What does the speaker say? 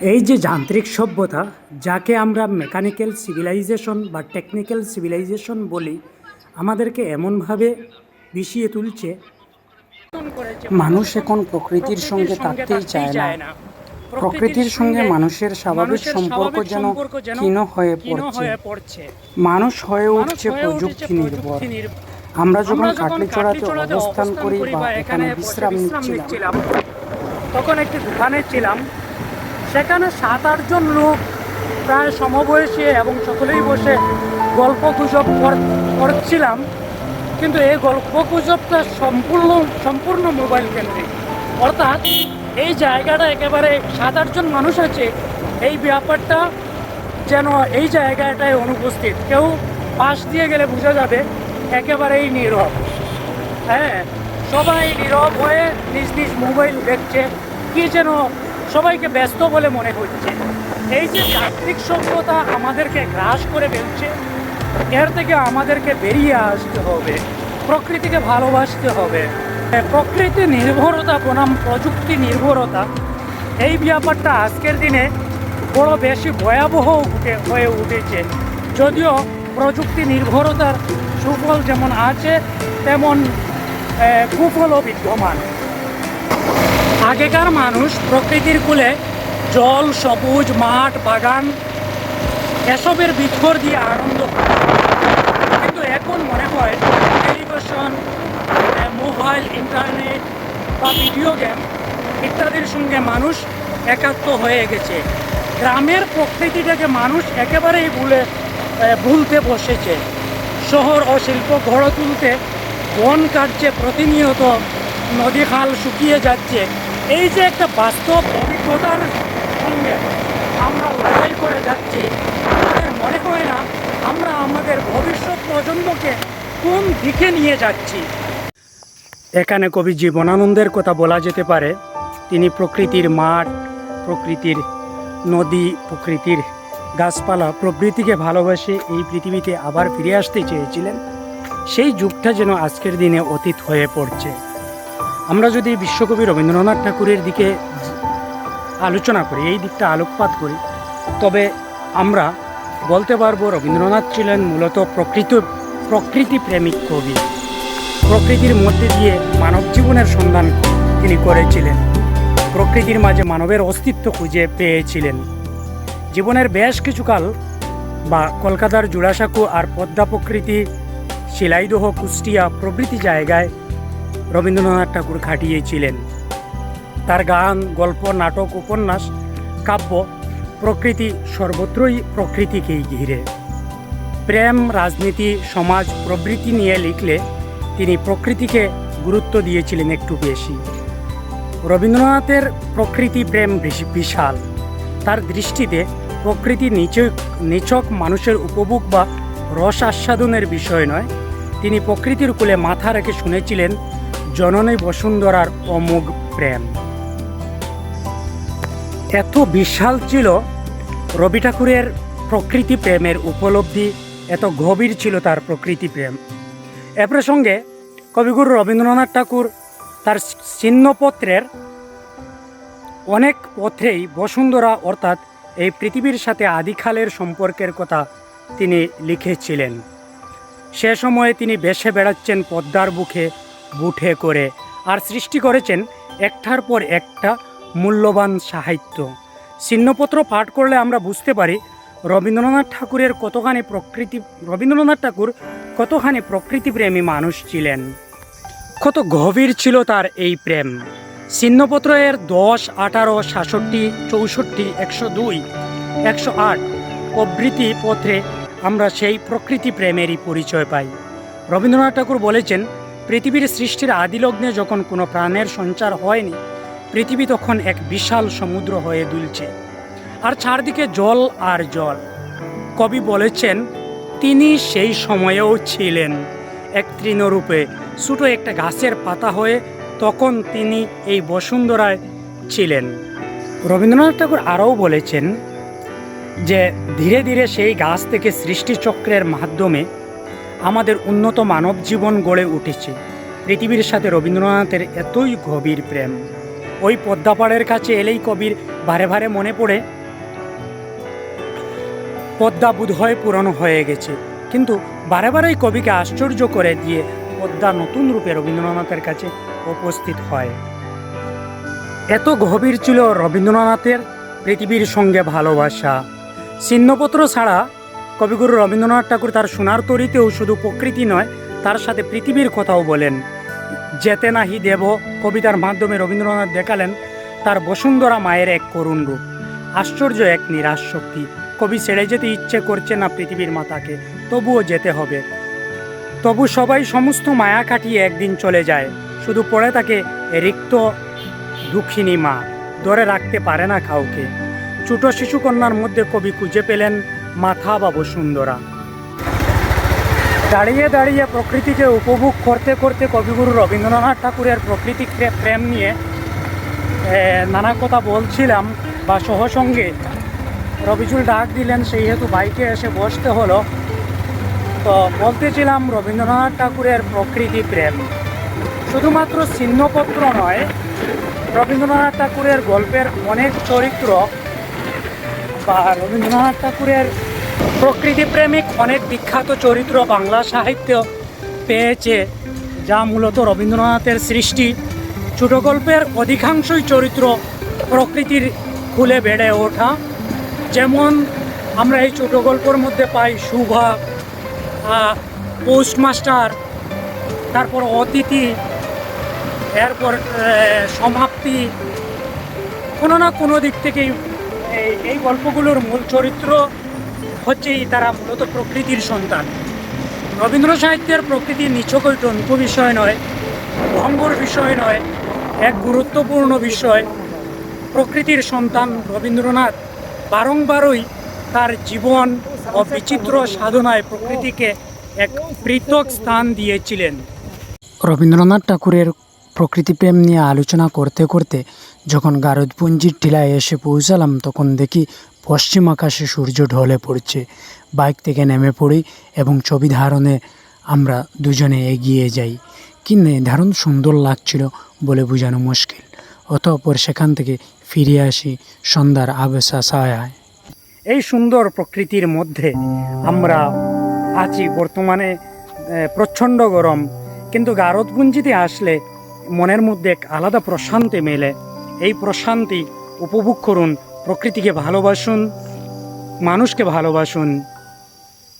এই যে যান্ত্রিক সভ্যতা যাকে আমরা মেকানিক্যাল সিভিলাইজেশন বা টেকনিক্যাল সিভিলাইজেশন বলি আমাদেরকে এমনভাবে বিষিয়ে তুলছে মানুষ এখন প্রকৃতির সঙ্গে থাকতেই চায় না। প্রকৃতির সঙ্গে মানুষের স্বাভাবিক সম্পর্ক যেন ক্ষীণ হয়ে পড়ছে। মানুষ হয়ে উঠছে প্রযুক্তি নির্ভর। আমরা যখন কাটলি চড়াতে অবস্থান করি বা এখানে বিশ্রাম নিচ্ছিলাম তখন একটি দোকানে ছিলাম সেখানে সাত আটজন লোক প্রায় সমবয়সী এবং সকলেই বসে গল্প গুজব করছিলাম। কিন্তু এই গল্প গুজবটা সম্পূর্ণ সম্পূর্ণ মোবাইল কেন্দ্রিক। অর্থাৎ এই জায়গাটা একেবারে সাত আটজন মানুষ আছে, এই ব্যাপারটা যেন এই জায়গাটায় অনুপস্থিত। কেউ পাশ দিয়ে গেলে বোঝা যাবে, একেবারেই নীরব। হ্যাঁ সবাই নীরব হয়ে নিজ নিজ মোবাইল দেখছে, কি যেন সবাইকে ব্যস্ত বলে মনে হচ্ছে। এই যে যান্ত্রিক সভ্যতা আমাদেরকে গ্রাস করে ফেলছে, এর থেকে আমাদেরকে বেরিয়ে আসতে হবে, প্রকৃতিকে ভালোবাসতে হবে। প্রকৃতি নির্ভরতা বনাম প্রযুক্তি নির্ভরতা, এই ব্যাপারটা আজকের দিনে বড় বেশি ভয়াবহ উঠে, হয়ে উঠেছে। যদিও প্রযুক্তি নির্ভরতার সুফল যেমন আছে, তেমন কুফলও বিদ্যমান। আগেকার মানুষ প্রকৃতির কূলে জল, সবুজ, মাঠ, বাগান, এসবের বিথর দিয়ে আনন্দ। কিন্তু এখন মনে হয় টেলিভিশন মোবাইল, ইন্টারনেট বা ভিডিও গেম ইত্যাদির সঙ্গে মানুষ একাত্ম হয়ে গেছে। গ্রামের প্রকৃতিটাকে মানুষ একেবারেই ভুলে ভুলতে বসেছে। শহর ও শিল্প গড়ে তুলতে বন কাটছে প্রতিনিয়ত নদী খাল শুকিয়ে যাচ্ছে। এই যে একটা বাস্তব অভিজ্ঞতার সঙ্গে আমরা লড়াই করে যাচ্ছি, আমাদের মনে হয় না আমরা আমাদের ভবিষ্যৎ প্রজন্মকে কোন দিকে নিয়ে যাচ্ছি। এখানে কবি জীবনানন্দের কথা বলা যেতে পারে। তিনি প্রকৃতির মাঠ, প্রকৃতির নদী, প্রকৃতির গাছপালা প্রকৃতিকে ভালোবাসে এই পৃথিবীতে আবার ফিরে আসতে চেয়েছিলেন। সেই যুগটা যেন আজকের দিনে অতীত হয়ে পড়ছে। আমরা যদি বিশ্বকবি রবীন্দ্রনাথ ঠাকুরের দিকে আলোচনা করি, এই দিকটা আলোকপাত করি, তবে আমরা বলতে পারব রবীন্দ্রনাথ ছিলেন মূলত প্রকৃত, প্রকৃতি প্রেমিক কবি। প্রকৃতির মধ্যে দিয়ে মানব জীবনের সন্ধান তিনি করেছিলেন। প্রকৃতির মাঝে মানবের অস্তিত্ব খুঁজে পেয়েছিলেন। জীবনের বেশ কিছুকাল বা কলকাতার জোড়াসাঁকো আর পদ্মা প্রকৃতি, শিলাইদহ, কুষ্টিয়া প্রভৃতি জায়গায় রবীন্দ্রনাথ ঠাকুর খাটিয়েছিলেন। তার গান, গল্প, নাটক, উপন্যাস, কাব্য প্রকৃতি সর্বত্রই প্রকৃতিকেই ঘিরে। প্রেম, রাজনীতি, সমাজ প্রবৃত্তি নিয়ে লিখলে তিনি প্রকৃতিকে গুরুত্ব দিয়েছিলেন একটু বেশি। রবীন্দ্রনাথের প্রকৃতি প্রেম বেশি বিশাল। তার দৃষ্টিতে প্রকৃতি নিচক নিচক মানুষের উপভোগ বা রস আস্বাদনের বিষয় নয়। তিনি প্রকৃতির কূলে মাথা রেখে শুনেছিলেন জননী বসুন্ধরার অমোঘ প্রেম। এত বিশাল ছিল রবি ঠাকুরের প্রকৃতি প্রেমের উপলব্ধি, এত গভীর ছিল তার প্রকৃতি প্রেম। এ প্রসঙ্গে কবিগুরু রবীন্দ্রনাথ ঠাকুর তার চিহ্নপত্রের অনেক পত্রেই বসুন্ধরা অর্থাৎ এই পৃথিবীর সাথে আদিখালের সম্পর্কের কথা তিনি লিখেছিলেন। সে সময়ে তিনি বেশে বেড়াচ্ছেন পদ্মার বুকে বুঠে করে আর সৃষ্টি করেছেন একটার পর একটা মূল্যবান সাহিত্য। চিহ্নপত্র পাঠ করলে আমরা বুঝতে পারি রবীন্দ্রনাথ ঠাকুরের কতখানি প্রকৃতি, রবীন্দ্রনাথ ঠাকুর কতখানি প্রকৃতিপ্রেমী মানুষ ছিলেন। কত গভীর ছিল তার এই প্রেম। চিহ্নপত্র এর দশ, আঠারো, সাতষট্টি, চৌষট্টি, একশো দুই, একশো আট প্রভৃতি পত্রে আমরা সেই প্রকৃতি প্রেমেরই পরিচয় পাই। রবীন্দ্রনাথ ঠাকুর বলেছেন পৃথিবীর সৃষ্টির আদিলগ্নে যখন কোনো প্রাণের সঞ্চার হয়নি, পৃথিবী তখন এক বিশাল সমুদ্র হয়ে দুলছে। আর চারদিকে জল আর জল। কবি বলেছেন, তিনি সেই সময়েও ছিলেন। এক তৃণরূপে ছোটো একটা গাছের পাতা হয়ে তখন তিনি এই বসুন্ধরায় ছিলেন। রবীন্দ্রনাথ ঠাকুর আরও বলেছেন যে, ধীরে ধীরে সেই গাছ থেকে সৃষ্টিচক্রের মাধ্যমে আমাদের উন্নত মানব জীবন গড়ে উঠেছে। পৃথিবীর সাথে রবীন্দ্রনাথের এতই গভীর প্রেম। ওই পদ্মাপাড়ের কাছে এলেই কবির বারে বারে মনে পড়ে, পদ্মা বোধহয় পুরনো হয়ে গেছে। কিন্তু বারে বারেই কবিকে আশ্চর্য করে দিয়ে পদ্মা নতুন রূপে রবীন্দ্রনাথের কাছে উপস্থিত হয়। এত গভীর ছিল রবীন্দ্রনাথের পৃথিবীর সঙ্গে ভালোবাসা। ছিন্নপত্র ছাড়া কবিগুরু রবীন্দ্রনাথ ঠাকুর তার সোনার তরিতেও শুধু প্রকৃতি নয়, তার সাথে পৃথিবীর কথাও বলেন। যেতে নাহি দেব, কবিতার মাধ্যমে রবীন্দ্রনাথ দেখালেন তার বসুন্ধরা মায়ের এক করুণ রূপ। আশ্চর্য এক নিরাশ শক্তি, কবি ছেড়ে যেতে ইচ্ছে করছে না পৃথিবীর মাতাকে, তবুও যেতে হবে। তবু সবাই সমস্ত মায়া কাটিয়ে একদিন চলে যায়, শুধু পড়ে তাকে রিক্ত দুঃখিনী মা ধরে রাখতে পারে না কাউকে। ছোট শিশুকন্যার মধ্যে কবি খুঁজে পেলেন মাথা বা বসুন্ধরা দাঁড়িয়ে দাঁড়িয়ে প্রকৃতিকে উপভোগ করতে করতে কবিগুরু রবীন্দ্রনাথ ঠাকুরের প্রকৃতি প্রেম নিয়ে নানা কথা বলছিলাম বা সহসঙ্গে। রবিজুল ডাক দিলেন সেই হেতু বাইকে এসে বসতে হলো। তো বলতেছিলাম, রবীন্দ্রনাথ ঠাকুরের প্রকৃতি প্রেম। শুধুমাত্র ছিন্নপত্র নয়, রবীন্দ্রনাথ ঠাকুরের গল্পের অনেক চরিত্র বা রবীন্দ্রনাথ ঠাকুরের প্রকৃতিপ্রেমিক অনেক বিখ্যাত চরিত্র বাংলা সাহিত্য পেয়েছে, যা মূলত রবীন্দ্রনাথের সৃষ্টি। ছোট গল্পের অধিকাংশই চরিত্র প্রকৃতির খুলে বেড়ে ওঠা। যেমন আমরা এই ছোট গল্পের মধ্যে পাই শুভা পোস্টমাস্টার, তারপর অতিথি, এরপর সমাপ্তি। কোনো না কোনো দিক থেকেই এই গল্পগুলোর মূল চরিত্র হচ্ছেই তারা মূলত প্রকৃতির সন্তান। রবীন্দ্র সাহিত্যের প্রকৃতি নিছকই টঙ্ক বিষয় নয়, ভঙ্গর বিষয় নয়, এক গুরুত্বপূর্ণ বিষয়। প্রকৃতির সন্তান রবীন্দ্রনাথ বারংবারই তার জীবন ও বিচিত্র সাধনায় প্রকৃতিকে এক পৃথক স্থান দিয়েছিলেন। রবীন্দ্রনাথ ঠাকুরের প্রকৃতিপ্রেম নিয়ে আলোচনা করতে করতে যখন গারদপুঞ্জির টিলায় এসে পৌঁছালাম, তখন দেখি পশ্চিম আকাশে সূর্য ঢলে পড়ছে। বাইক থেকে নেমে পড়ি এবং ছবি ধারণে আমরা দুজনে এগিয়ে যাই। কি নির্ধারণ সুন্দর লাগছিল বলে বোঝানো মুশকিল। অতঃপর সেখান থেকে ফিরে আসি সন্ধ্যার আবেশা ছায়ায়। এই সুন্দর প্রকৃতির মধ্যে আমরা আছি বর্তমানে প্রচণ্ড গরম। কিন্তু গারদপুঞ্জিতে আসলে মনের মধ্যে এক আলাদা প্রশান্তি মেলে। এই প্রশান্তি উপভোগ করুন প্রকৃতিকে ভালোবাসুন মানুষকে ভালোবাসুন।